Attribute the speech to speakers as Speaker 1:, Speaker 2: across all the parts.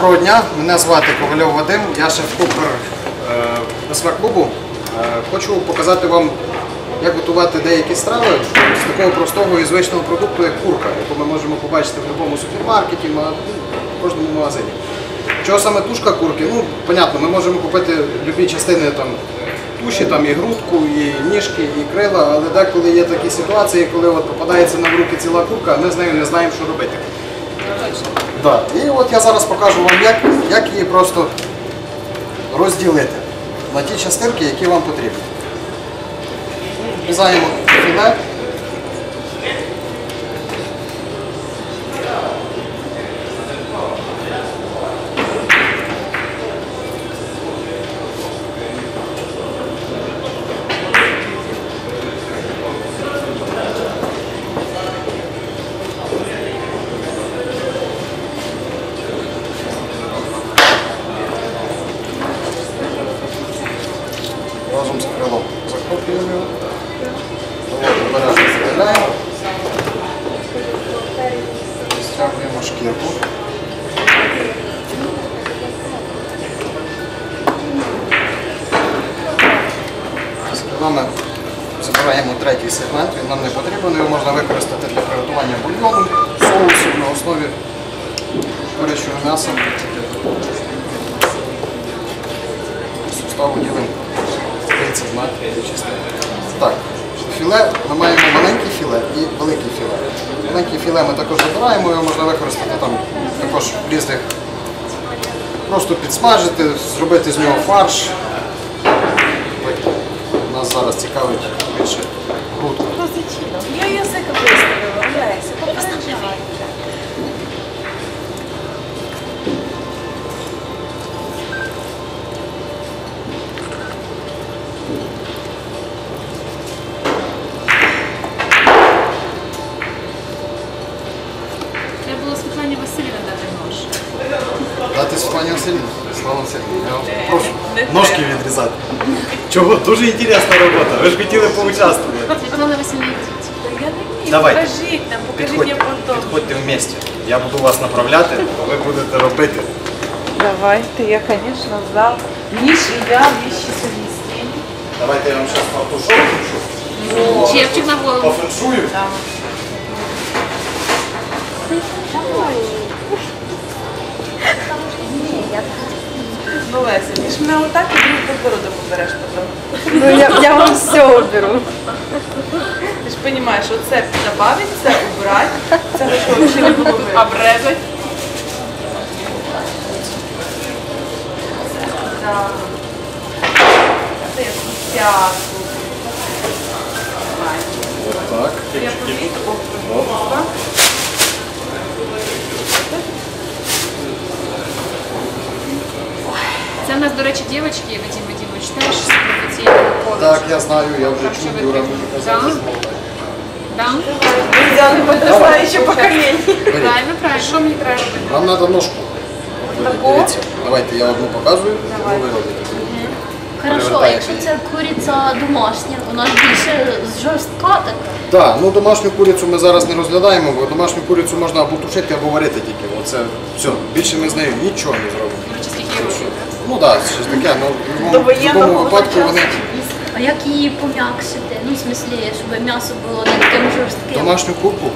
Speaker 1: Доброго дня, мене звати Ковальов Вадим, я шеф-кухар е, СВ клубу. Е, Хочу показати вам, як готувати деякі страви з такого простого і звичного продукту, як курка, яку ми можемо побачити в будь-якому супермаркеті, ну, в кожному магазині. Чого саме тушка курки? Ну, понятно, ми можемо купити любі частини там, туші, там і грудку, і ніжки, і крила, але деколи є такі ситуації, коли от попадається нам в руки ціла курка, ми з нею не знаємо, що робити. Да. І от я зараз покажу вам, як, як її просто розділити на ті частинки, які вам потрібні. Врізаємо філе. Курячого м'яса. суставу ділимо 30 метрів частини. Так, філе, ми маємо маленьке філе і велике філе. Маленьке філе ми також забираємо, його можна використати там також в різних, просто підсмажити, зробити з нього фарш. Нас зараз цікавить більше Чого? Дуже інтересна робота. Ви ж хотіли поучаствувати.
Speaker 2: Світлана Васильівна, йдіть.
Speaker 3: Я не вмію,
Speaker 1: Давайте.
Speaker 3: покажіть нам, покажіть
Speaker 1: Підходьте,
Speaker 3: мне потом.
Speaker 1: підходьте вместе. Я буду вас направляти, а ви будете робити.
Speaker 3: Давайте, я, конечно, знал. Ниши я, вещи совместимы.
Speaker 1: Давайте я вам зараз фартушок включу.
Speaker 2: Чепчик на голову.
Speaker 1: Пофеншую.
Speaker 3: Ну, Леся, ти ж мене отак і другий подбородок убереш потім.
Speaker 4: Ну, я, я вам все уберу.
Speaker 3: Ти ж розумієш, оце добавить, це убрати, це що взагалі не було видно.
Speaker 2: Обрезать.
Speaker 3: Так. Це я п'ятку.
Speaker 1: Так.
Speaker 3: Я повідку.
Speaker 2: Це в нас, до речі, дівчатки, Вадим Вадимович, теж з професійного коледжу.
Speaker 1: Так, я знаю, я вже
Speaker 2: Так що
Speaker 1: чув,
Speaker 2: ви
Speaker 1: Юра мені казав.
Speaker 2: Да? Да?
Speaker 3: Взяли подростаюче покоління.
Speaker 2: Правильно, правильно. Що мені треба робити?
Speaker 1: Вам треба ножку.
Speaker 3: Таку?
Speaker 1: Дивіться, давайте я одну показую, ви робите.
Speaker 4: Хорошо, а якщо це куриця домашня, вона ж більше жорстка така.
Speaker 1: Так, ну домашню курицю ми зараз не розглядаємо, бо домашню курицю можна або тушити, або варити тільки. Оце все. Більше ми з нею нічого не зробимо.
Speaker 2: До речі, скільки років?
Speaker 1: Ну так, да, щось таке, ну в будь-якому- в будь-якому випадку
Speaker 3: часу.
Speaker 1: вони
Speaker 4: А як її пом'якшити? Ну, в смислі, щоб м'ясо було не таким жорстким.
Speaker 1: домашню курку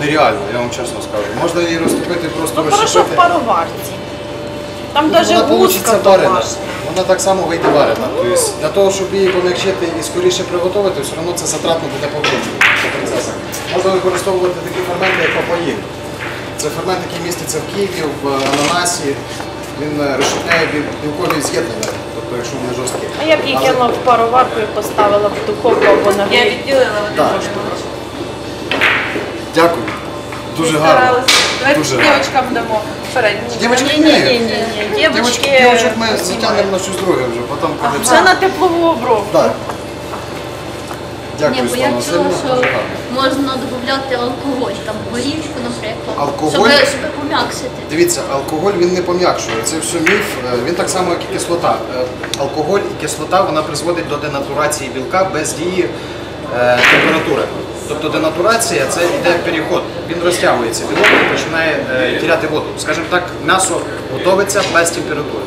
Speaker 1: нереально, я вам чесно скажу. Можна її розтопити, просто
Speaker 3: Ну, хорошо в пароварці. Там
Speaker 1: Ну,
Speaker 3: даже
Speaker 1: вона получиться варена.
Speaker 3: домашня.
Speaker 1: Вона так само вийде варена. Тобто для того, щоб її пом'якшити і скоріше приготувати, все одно це затратно буде по времени, по. Можна використовувати такі ферменти, як папаїн. Це фермент, який міститься в Києві, в ананасі. Він е, розщепляє білкові з'єднання, тобто якщо вони жорсткі.
Speaker 5: А я б
Speaker 1: Але-
Speaker 5: кинула в пароварку і поставила в духовку або на
Speaker 3: Я відділила один
Speaker 1: Так.
Speaker 3: трошки.
Speaker 1: Дякую. Дуже гарно.
Speaker 3: Старалася. Давайте
Speaker 1: Дуже гарно.
Speaker 3: дівчатам дамо.
Speaker 1: Дівчатки
Speaker 5: Ні, ні, ні, ні, ні.
Speaker 1: Дівчатки ми затягнемо на щось друге вже, потім
Speaker 5: це на теплову обробку.
Speaker 1: Так.
Speaker 4: Ні,
Speaker 1: Дякую,
Speaker 4: бо
Speaker 1: Світлана
Speaker 4: чула,
Speaker 1: Васильівна.
Speaker 4: що
Speaker 1: Дуже гарно.
Speaker 4: Можна додати алкоголь, там горішку, наприклад.
Speaker 1: Алкоголь?
Speaker 4: Щоб, щоб пом'якшити.
Speaker 1: Дивіться, алкоголь він не пом'якшує. Це все міф. Е, Він так само, як і кислота. Е, Алкоголь і кислота вона призводить до денатурації білка без дії е, температури. Тобто денатурація це йде переход, він розтягується, білок і починає е, тіряти воду. Скажімо так, м'ясо готовиться без температури.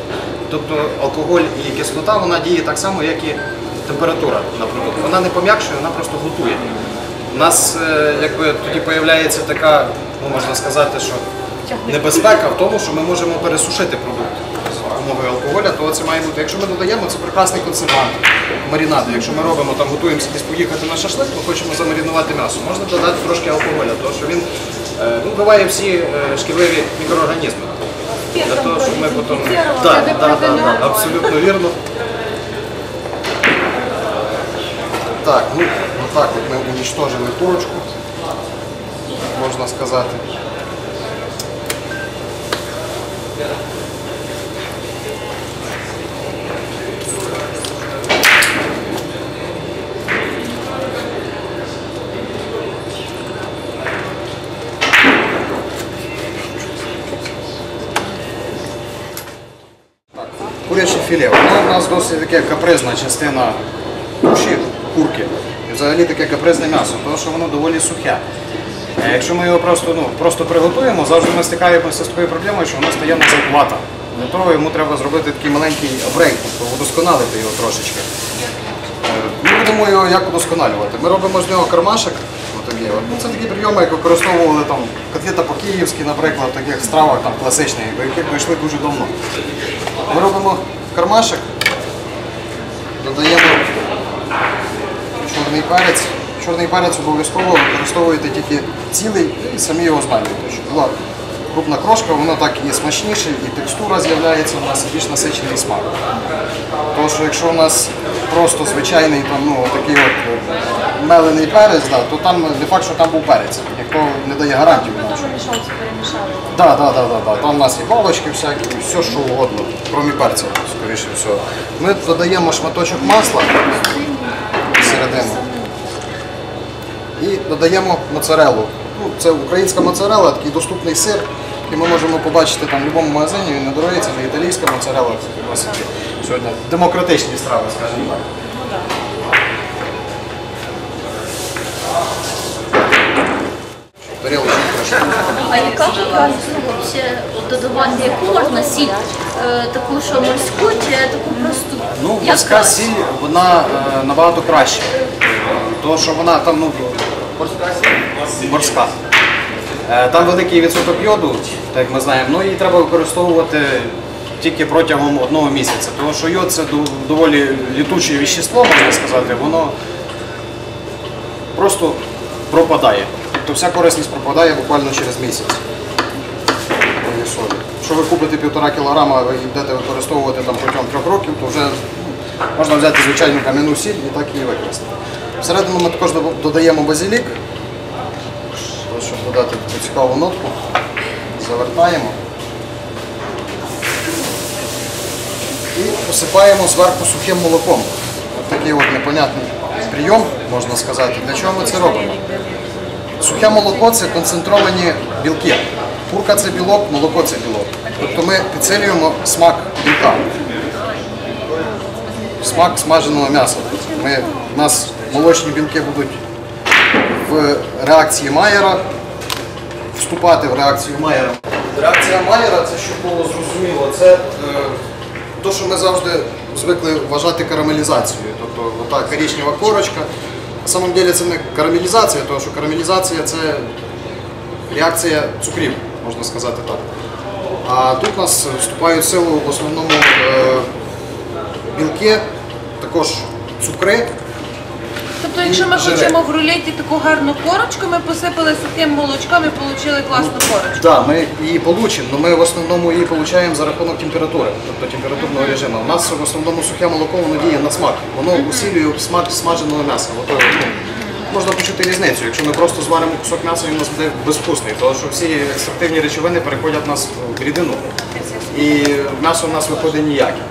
Speaker 1: Тобто алкоголь і кислота вона діє так само, як і температура на продукт. Вона не пом'якшує, вона просто готує. У нас е, якби тоді появляється така, ну можна сказати, що небезпека в тому, що ми можемо пересушити продукт з допомогою алкоголя, то це має бути. Якщо ми додаємо, це прекрасний консервант, маринади. Якщо ми робимо там, готуємося десь поїхати на шашлик, ми хочемо замаринувати м'ясо. Можна додати трошки алкоголя, тому що він е, ну, вбиває всі е, шкідливі мікроорганізми. Для того, щоб ми потім. Да, да, да, да, абсолютно вірно. Так, ну отак от ми уничтожили курочку, можна сказати. Куряче філе. Воно у нас досить таке капризна частина душі курки. І взагалі таке капризне м'ясо, тому що воно доволі сухе. Е, Якщо ми його просто, ну, просто приготуємо, завжди ми стикаємося з такою проблемою, що воно стає як. Для того йому треба зробити такий маленький тобто удосконалити його трошечки. Е, Ми будемо його як удосконалювати. Ми робимо з нього от. Ну, це такі прийоми, як використовували там котлета по-київськи, наприклад, в таких стравах там, класичних, до яких ми йшли дуже давно. Ми робимо кармашек, додаємо чорний перець. Чорний перець обов'язково використовуєте тільки цілий і самі його змалюєте. Щоб була крупна крошка, воно так і смачніше, і текстура з'являється у нас і більш насичений смак. Тому що якщо у нас просто звичайний там, ну, такий от е, мелений перець, да, то там не факт, що там був перець. Ніхто не дає гарантію. що. Так, так, так, так. Там у нас і палочки всякі, і все, що угодно, крім перця, скоріше всього. Ми додаємо шматочок масла всередину і додаємо моцарелу. Ну, це українська моцарела, такий доступний сир, який ми можемо побачити там в будь-якому магазині, він не дорогий, це не італійська моцарела, сьогодні демократичні страви, скажімо так. Тарілочку трошки.
Speaker 4: А яка ну, вообще додавати яку можна сіль? Е, таку, що морську чи таку просту?
Speaker 1: Ну,
Speaker 4: Як
Speaker 1: морська
Speaker 4: краще?
Speaker 1: сіль, вона е, набагато краще. Тому що вона там, ну, морська. Е, там великий відсоток йоду, так ми знаємо, ну її треба використовувати тільки протягом одного місяця. Тому що йод це доволі літуче віщество, можна сказати, воно просто пропадає. Тобто вся корисність пропадає буквально через місяць. Якщо ви купите півтора кілограма і будете використовувати там протягом трьох років, то вже можна взяти звичайну кам'яну сіль і так її використати. Всередину ми також додаємо базилік, щоб додати таку цікаву нотку. Завертаємо. І посипаємо зверху сухим молоком. Ось такий от непонятний прийом, можна сказати. Для чого ми це робимо? Сухе молоко це концентровані білки. Курка це білок, молоко це білок. Тобто ми підсилюємо смак білка. Смак смаженого м'яса. У нас молочні білки будуть в реакції Майера вступати в реакцію Майера. Реакція Майера, це щоб було зрозуміло, це е, то, що ми завжди звикли вважати карамелізацією. Тобто ота коричнева корочка. На самом деле це не карамелізація, тому що карамелізація це реакція цукрів, можна сказати так. А тут у нас вступають в силу в основному е, білки, також цукри.
Speaker 3: Тобто, якщо ми
Speaker 1: Жири.
Speaker 3: хочемо в рулеті таку гарну корочку, ми посипали сухим молочком і отримали класну корочку.
Speaker 1: Так, ми її получимо, але ми в основному її отримуємо за рахунок температури, тобто температурного режиму. У нас в основному сухе молоко воно діє на смак. Воно усилює смак смаженого м'яса. Ото, ну, можна почути різницю. Якщо ми просто зваримо кусок м'яса, він у нас буде безвкусний, тому що всі екстрактивні речовини переходять в нас в рідину. І м'ясо в нас виходить ніяке.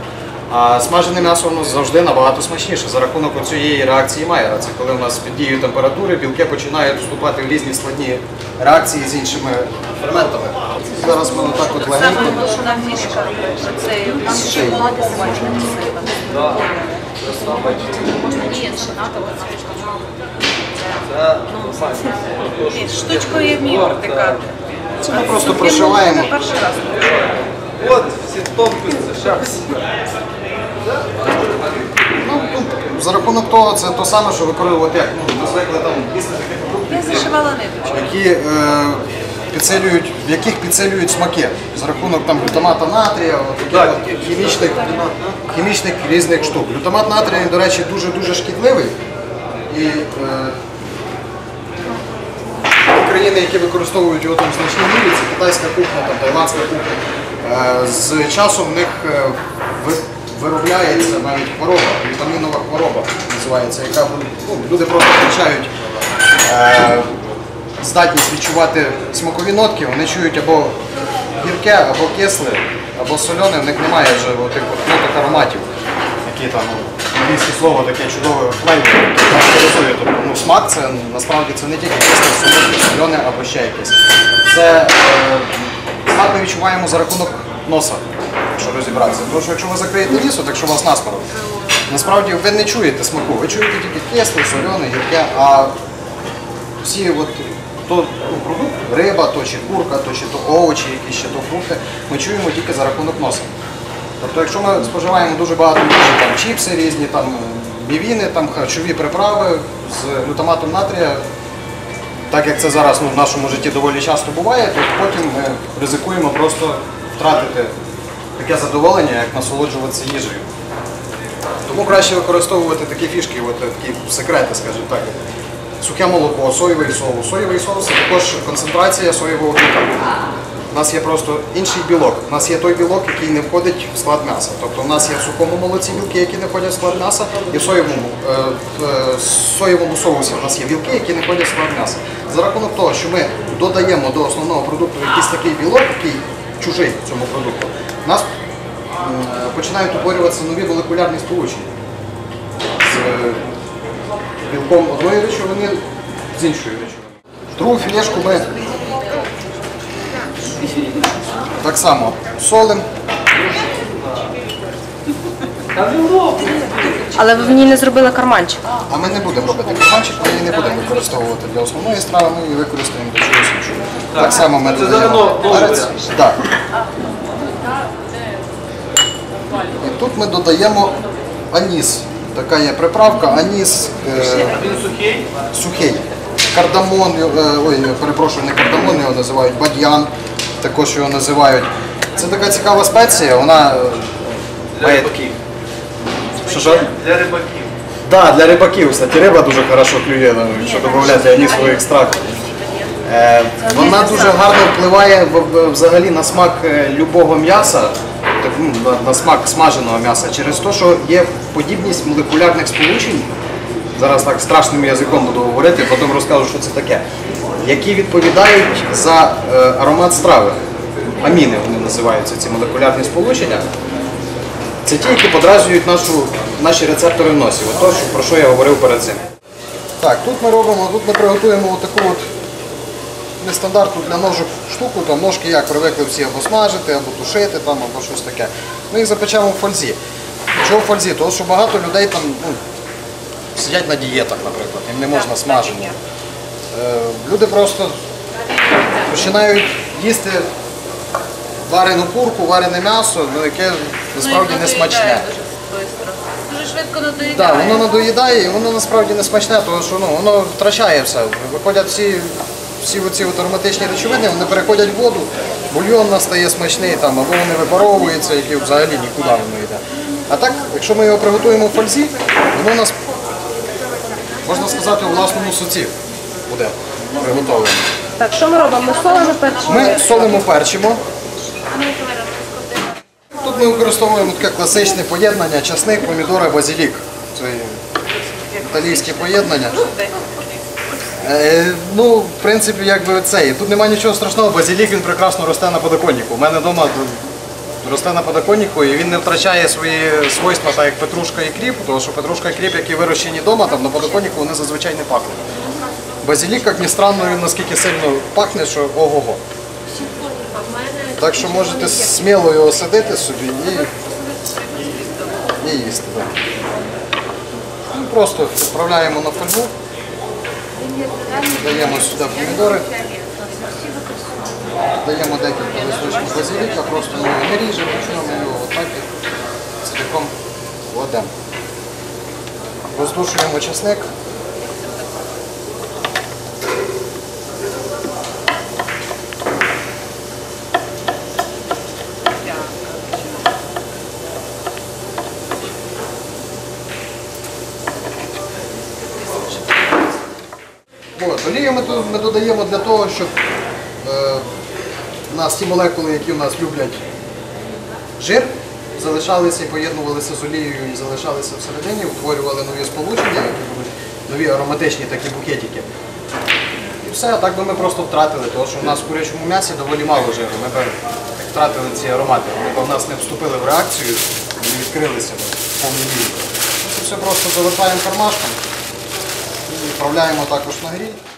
Speaker 1: А смажене м'ясо воно завжди набагато смачніше за рахунок цієї реакції Майера. Це коли у нас під дією температури білки починають вступати в різні складні реакції з іншими ферментами. Зараз ми отак от легенько.
Speaker 3: що нам фішка цей нам ще молоди можна
Speaker 2: вона
Speaker 3: Ні, штучкою вмію протикати.
Speaker 1: Це ми просто прошиваємо.
Speaker 3: Перший раз.
Speaker 6: От всі тонкості, шапці.
Speaker 1: Ну, ну, за рахунок того, це то саме, що використовувати як ну, ми звикли там їсти такі
Speaker 3: Я зашивала ниточку.
Speaker 1: які е, підсилюють, в яких підсилюють смаки за рахунок там глютамата натрія, от таких
Speaker 6: Так,
Speaker 1: от хімічних, хімічних різних штук. Глютамат натрія, до речі, дуже дуже шкідливий. І е, країни, які використовують його там в значній мірі, це китайська кухня, там, тайландська кухня. Е, з часом в них е, ви- виробляється навіть хвороба, вітамінова хвороба називається, яка ну, люди просто втрачають е, здатність відчувати смакові нотки, вони чують або гірке, або кисле, або солене, в них немає вже отих от ноток ароматів, які там ну, англійське слово таке чудове флейвор. Тобто, ну, смак це насправді це не тільки кисле, солодке, солене або ще якесь. Це е, смак ми відчуваємо за рахунок носа, якщо розібратися. Тому що якщо ви закриєте ніс, от якщо у вас насморк, насправді ви не чуєте смаку, ви чуєте тільки кисле, солене, гірке, а всі от то ну, продукт, риба, то чи курка, то чи то овочі, якісь ще то фрукти, ми чуємо тільки за рахунок носа. Тобто, якщо ми споживаємо дуже багато їжі, там чіпси різні, там мівіни, там харчові приправи з глютаматом натрія, так як це зараз ну, в нашому житті доволі часто буває, то потім ми ризикуємо просто втратити таке задоволення, як насолоджуватися їжею. Тому краще використовувати такі фішки, от, такі секрети, скажімо так. Сухе молоко, соєвий соус. Соєвий соус це також концентрація соєвого білка. У нас є просто інший білок. У нас є той білок, який не входить в склад м'яса. Тобто у нас є в сухому молоці білки, які не входять в склад м'яса, і в соєвому, е, в е, соєвому соусі у нас є білки, які не входять в склад м'яса. За рахунок того, що ми додаємо до основного продукту якийсь такий білок, який чужий цьому продукту, у нас починають утворюватися нові молекулярні сполучення з е, білком одної речовини з іншої речовини. Другу філешку ми так само солимо.
Speaker 5: Але ви в ній не зробили карманчик.
Speaker 1: А ми не будемо робити карманчик, ми її не будемо використовувати для основної страви, ми її використаємо для чогось іншого. Так само ми додаємо перець. Так. І тут ми додаємо аніс. Така є приправка, аніс е,
Speaker 6: Він сухий.
Speaker 1: сухий. Кардамон, е, ой, перепрошую, не кардамон, його називають бадьян, також його називають. Це така цікава спеція, вона е,
Speaker 6: Для
Speaker 1: має
Speaker 6: рибаків.
Speaker 1: Що що?
Speaker 6: Для рибаків.
Speaker 1: Да, для рибаків, кстати, риба дуже хорошо клює, ну, якщо додати анісовий екстракт. Е, вона дуже гарно впливає в- в- взагалі на смак е, любого м'яса, ну, на, смак смаженого м'яса, через те, що є подібність молекулярних сполучень. Зараз так страшним язиком буду говорити, потім розкажу, що це таке. Які відповідають за е, аромат страви. Аміни вони називаються ці молекулярні сполучення. Це ті, які подразнюють нашу, наші рецептори в носі. От то, що- про що я говорив перед цим. Так, тут ми робимо, тут ми приготуємо таку от нестандартну для ножок штуку, там ножки як привикли всі або смажити, або тушити, там, або щось таке. Ми їх запечемо в фользі. Чого в фользі? Тому що багато людей там ну, сидять на дієтах, наприклад, їм не можна смаження. Е, люди просто починають їсти варену курку, варене м'ясо, ну, яке насправді не смачне.
Speaker 3: Дуже швидко. Надоїдає.
Speaker 1: Так, воно надоїдає і воно насправді не смачне, тому що ну, воно втрачає все. Виходять всі, всі оці от ароматичні речовини, вони переходять в воду, бульйон настає смачний, там, або вони випаровуються, які взагалі нікуди воно йде. А так, якщо ми його приготуємо в фользі, воно у нас, можна сказати, у власному соці буде приготовлено.
Speaker 5: Так, що ми робимо? Ми солимо перчимо.
Speaker 1: Ми солимо перчимо. Тут ми використовуємо таке класичне поєднання часник, помідори, базилік. Це італійське поєднання. Е, ну, в принципі, якби це. Тут немає нічого страшного, базилік він прекрасно росте на подоконнику. У мене вдома росте на подоконнику і він не втрачає свої свойства, так як петрушка і кріп, тому що петрушка і кріп, які вирощені вдома, там на подоконнику, вони зазвичай не пахнуть. Базилік, як ні странно, він наскільки сильно пахне, що ого-го. Так що можете сміло його садити собі і, і їсти. Да. Просто відправляємо на фольгу. Даємо сюди помідори. Даємо декілька листочків базиліка, просто ми його ріжемо, ми його отак цілком кладемо. Роздушуємо чесник. От, олію ми, ми додаємо для того, щоб е, у нас ті молекули, які у нас люблять жир, залишалися і поєднувалися з олією і залишалися всередині, утворювали нові сполучення, які будуть нові ароматичні такі букетики. І все, так би ми просто втратили, тому що у нас в курячому м'ясі доволі мало жиру. Ми б втратили ці аромати, вони б в нас не вступили в реакцію, не відкрилися б в повній мірі. Це все просто завертаємо кармашком відправляємо також на гріль.